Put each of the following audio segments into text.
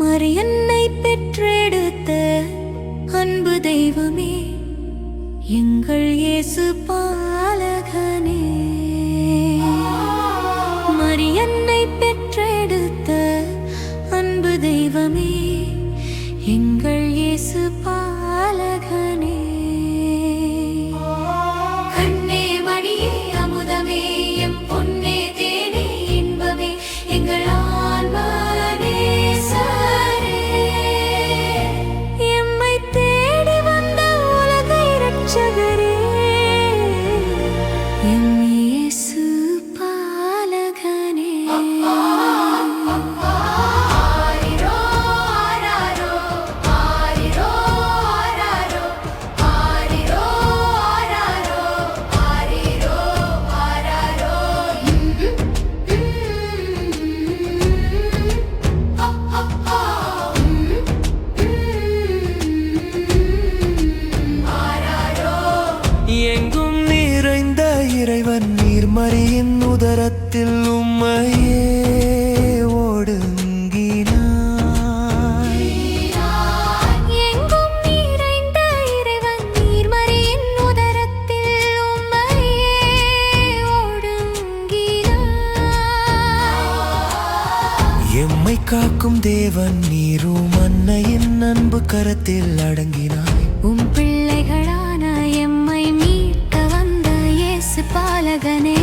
மரியன்னை பெற்றெடுத்த அன்பு தெய்வமே எங்கள் இயேசு in தாயின் உதரத்தில் உம்மையே எம்மை காக்கும் தேவன் நீரும் அன்னையின் அன்பு கரத்தில் அடங்கினாய். உம் பிள்ளைகளான எம்மை மீட்க வந்த இயேசு பாலகனே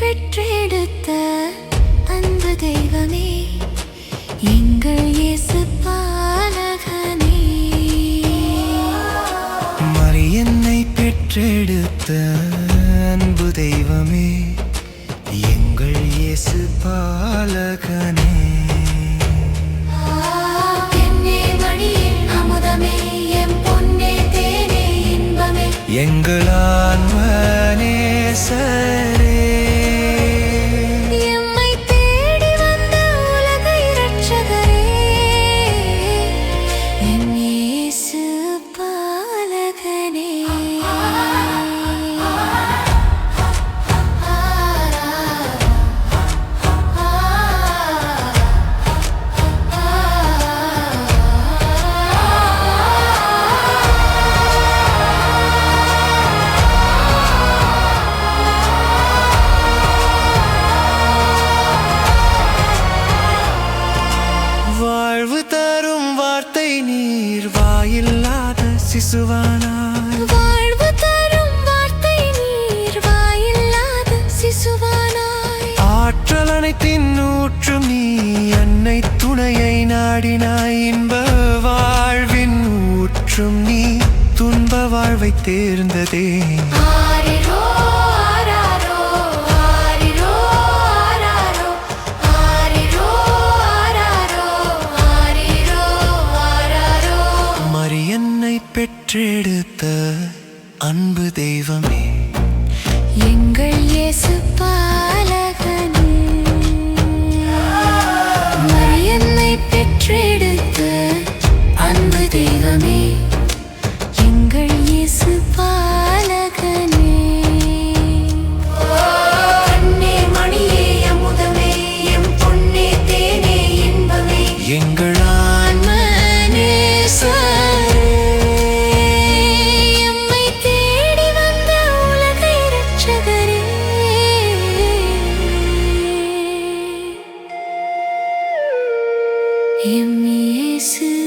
பெற்றெடுத்த அந்த தெய்வமே எங்கள் இயேசு பாலகனே. மரியன்னை பெற்றெடுத்த அன்பு தெய்வமே எங்கள் இயேசு பாலகனே. எங்கள் தேடினாய் இன்ப வாழ்வின் ஊற்றும் நீ துன்ப வாழ்வை தேர்ந்ததே. மரியன்னை பெற்றெடுத்த அன்பு தெய்வமே. எங்கள் இயேசுப்பா 思